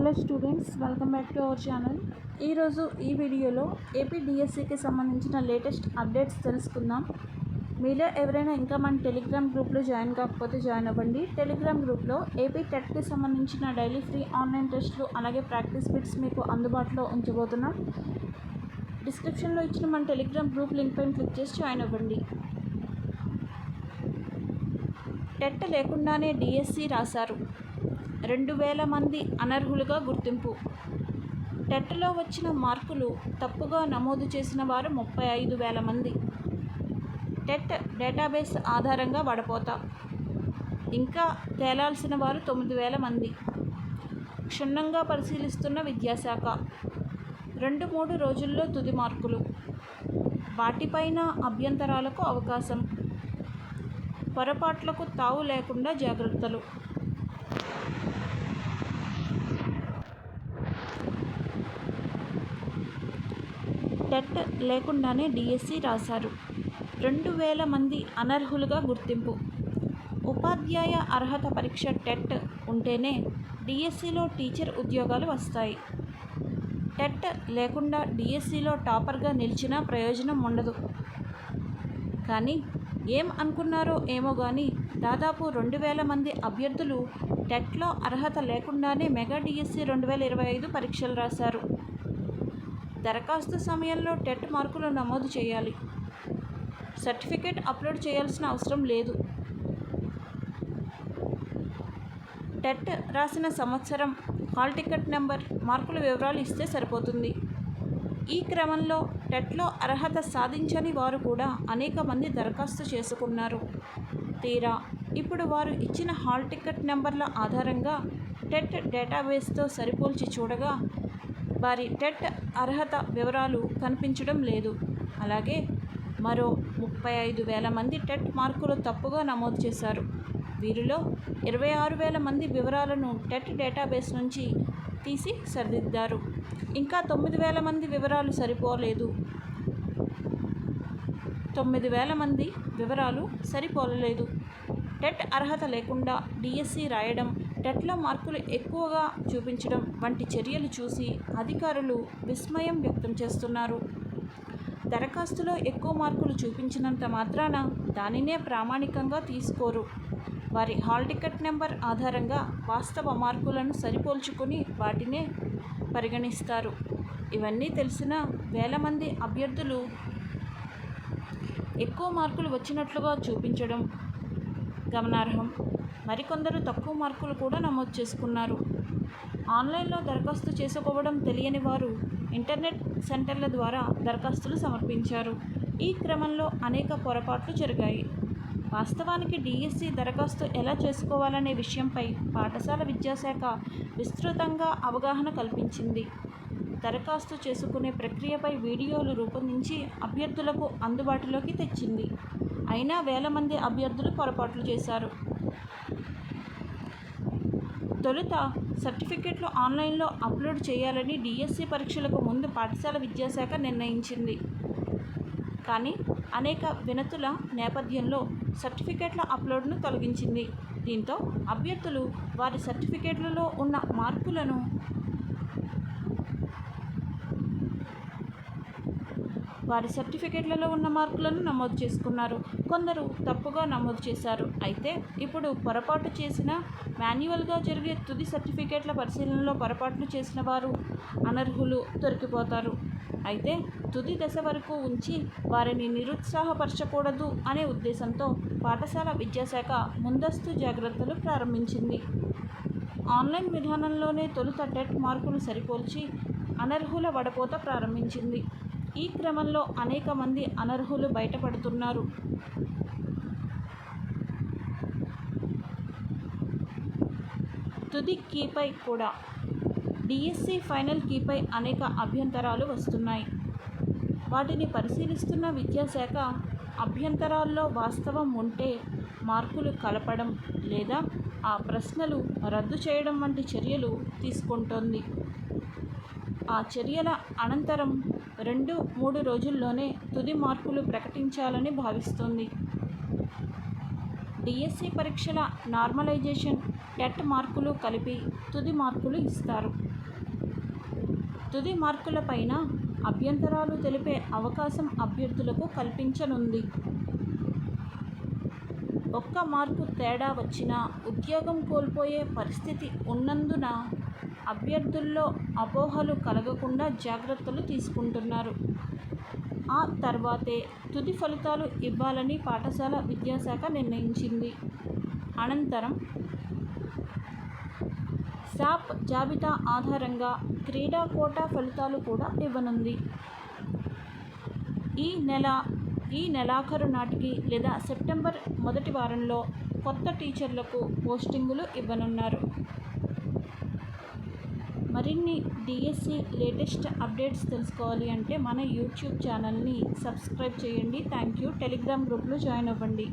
Hello students welcome back to our channel. ఈరోజు ఈ వీడియోలో ఏపీ డిఎస్సికి సంబంధించిన లేటెస్ట్ అప్డేట్స్ తెలుసుకుందాం. మీలో ఎవరైనా ఇంకా మన టెలిగ్రామ్ గ్రూప్లో జాయిన్ కాకపోతే జాయిన్ అవ్వండి. టెలిగ్రామ్ గ్రూప్లో ఏపీ టెట్కి సంబంధించిన డైలీ ఫ్రీ ఆన్లైన్ టెస్ట్లు అలాగే ప్రాక్టీస్ బిట్స్ మీకు అందుబాటులో ఉంచబోతున్నాం. డిస్క్రిప్షన్లో ఇచ్చిన మన టెలిగ్రామ్ గ్రూప్ లింక్ పైన క్లిక్ చేసి జాయిన్ అవ్వండి. టెట్ లేకుండానే డిఎస్సి రాశారు. రెండు వేల మంది అనర్హులుగా గుర్తింపు. టెట్లో వచ్చిన మార్కులు తప్పుగా నమోదు చేసిన వారు ముప్పై ఐదు వేల మంది. టెట్ డేటాబేస్ ఆధారంగా వడపోత ఇంకా తేలాల్సిన వారు తొమ్మిది వేల మంది. క్షుణ్ణంగా పరిశీలిస్తున్న విద్యాశాఖ. రెండు మూడు రోజుల్లో తుది మార్కులు. వాటిపైన అభ్యంతరాలకు అవకాశం. పొరపాట్లకు తావు లేకుండా జాగ్రత్తలు. టెట్ లేకుండానే డిఎస్సి రాశారు. రెండు వేల మంది అనర్హులుగా గుర్తింపు. ఉపాధ్యాయ అర్హత పరీక్ష టెట్ ఉంటేనే డిఎస్సిలో టీచర్ ఉద్యోగాలు వస్తాయి. టెట్ లేకుండా డిఎస్సిలో టాపర్గా నిలిచినా ప్రయోజనం ఉండదు. కానీ ఏం అనుకున్నారో ఏమో కానీ దాదాపు రెండు వేల మంది అభ్యర్థులు టెట్లో అర్హత లేకుండానే మెగా డిఎస్సి రెండు వేల ఇరవై ఐదు పరీక్షలు రాశారు. దరఖాస్తు సమయంలో టెట్ మార్కులు నమోదు చేయాలి. సర్టిఫికేట్ అప్లోడ్ చేయాల్సిన అవసరం లేదు. టెట్ రాసిన సంవత్సరం హాల్ టికెట్ నెంబర్ మార్కుల వివరాలు ఇస్తే సరిపోతుంది. ఈ క్రమంలో టెట్లో అర్హత సాధించని వారు కూడా అనేక మంది దరఖాస్తు చేసుకున్నారు. తీరా ఇప్పుడు వారు ఇచ్చిన హాల్ టికెట్ నెంబర్ల ఆధారంగా టెట్ డేటాబేస్తో సరిపోల్చి చూడగా వారి టెట్ అర్హత వివరాలు కనిపించడం లేదు. అలాగే మరో ముప్పై ఐదు వేల మంది టెట్ మార్కులు తప్పుగా నమోదు చేశారు. వీరిలో ఇరవై ఆరు వేల మంది వివరాలను టెట్ డేటాబేస్ నుంచి తీసి సరిదిద్దారు. ఇంకా తొమ్మిది వేల మంది వివరాలు సరిపోలేదు. తొమ్మిది వేల మంది వివరాలు సరిపోలలేదు టెట్ అర్హత లేకుండా డిఎస్సి రాయడం టెట్లో మార్కులు ఎక్కువగా చూపించడం వంటి చర్యలు చూసి అధికారులు విస్మయం వ్యక్తం చేస్తున్నారు. దరఖాస్తులో ఎక్కువ మార్కులు చూపించినంత మాత్రాన దానినే ప్రామాణికంగా తీసుకోరు. వారి హాల్ టికెట్ నెంబర్ ఆధారంగా వాస్తవ మార్కులను సరిపోల్చుకుని వాటినే పరిగణిస్తారు. ఇవన్నీ తెలిసిన వేల మంది అభ్యర్థులు ఎక్కువ మార్కులు వచ్చినట్లుగా చూపించడం గమనార్హం. మరికొందరు తక్కువ మార్కులు కూడా నమోదు చేసుకున్నారు. ఆన్లైన్లో దరఖాస్తు చేసుకోవడం తెలియని వారు ఇంటర్నెట్ సెంటర్ల ద్వారా దరఖాస్తులు సమర్పించారు. ఈ క్రమంలో అనేక పొరపాట్లు జరిగాయి. వాస్తవానికి డిఎస్సి దరఖాస్తు ఎలా చేసుకోవాలనే విషయంపై పాఠశాల విద్యాశాఖ విస్తృతంగా అవగాహన కల్పించింది. దరఖాస్తు చేసుకునే ప్రక్రియపై వీడియోలు రూపొందించి అభ్యర్థులకు అందుబాటులోకి తెచ్చింది. అయినా వేల మంది అభ్యర్థులు పొరపాట్లు చేశారు. తొలుత సర్టిఫికెట్లు ఆన్లైన్లో అప్లోడ్ చేయాలని డిఎస్సి పరీక్షలకు ముందు పాఠశాల విద్యాశాఖ నిర్ణయించింది. కానీ అనేక వినతుల నేపథ్యంలో సర్టిఫికేట్ల అప్లోడ్ను తొలగించింది. దీంతో అభ్యర్థులు వారి సర్టిఫికేట్లలో ఉన్న మార్పులను వారి సర్టిఫికేట్లలో ఉన్న మార్కులను నమోదు చేసుకున్నారు. కొందరు తప్పుగా నమోదు చేశారు. అయితే ఇప్పుడు పొరపాటు చేసిన మాన్యువల్గా జరిగే తుది సర్టిఫికేట్ల పరిశీలనలో పొరపాట్లు చేసిన వారు అనర్హులు దొరికిపోతారు. అయితే తుది దశ వరకు ఉంచి వారిని నిరుత్సాహపరచకూడదు అనే ఉద్దేశంతో పాఠశాల విద్యాశాఖ ముందస్తు జాగ్రత్తలు ప్రారంభించింది. ఆన్లైన్ విధానంలోనే తొలుత టెట్ మార్కులు సరిపోల్చి అనర్హుల వడపోత ప్రారంభించింది. ఈ క్రమంలో అనేక మంది అనర్హులు బయటపడుతున్నారు. తుది కీపై కూడా డిఎస్సి ఫైనల్ కీపై అనేక అభ్యంతరాలు వస్తున్నాయి. వాటిని పరిశీలిస్తున్న విద్యాశాఖ అభ్యంతరాల్లో వాస్తవం ఉంటే మార్కులు కలపడం లేదా ఆ ప్రశ్నలు రద్దు చేయడం వంటి చర్యలు తీసుకుంటోంది. ఆ చర్యల అనంతరం రెండు మూడు రోజుల్లోనే తుది మార్కులు ప్రకటించాలని భావిస్తోంది. డిఎస్సి పరీక్షల నార్మలైజేషన్ టెట్ మార్కులు కలిపి తుది మార్కులు ఇస్తారు. తుది మార్కులపైన అభ్యంతరాలు తెలిపే అవకాశం అభ్యర్థులకు కల్పించనుంది. ఒక్క మార్కు తేడా వచ్చినా ఉద్యోగం కోల్పోయే పరిస్థితి ఉన్నందున అభ్యర్థుల్లో అపోహలు కలగకుండా జాగ్రత్తలు తీసుకుంటున్నారు. ఆ తర్వాతే తుది ఫలితాలు ఇవ్వాలని పాఠశాల విద్యాశాఖ నిర్ణయించింది. అనంతరం శాప్ జాబితా ఆధారంగా క్రీడా కోటా ఫలితాలు కూడా ఇవ్వనుంది. ఈ నెల ఈ నెలాఖరు నాటికి లేదా సెప్టెంబర్ మొదటి వారంలో కొత్త టీచర్లకు పోస్టింగులు ఇవ్వనున్నారు. మరిన్ని డిఎస్సి లేటెస్ట్ అప్డేట్స్ తెలుసుకోవాలి అంటే మన యూట్యూబ్ ఛానల్ని సబ్స్క్రైబ్ చేయండి. థ్యాంక్ యూ టెలిగ్రామ్ గ్రూప్లో జాయిన్ అవ్వండి.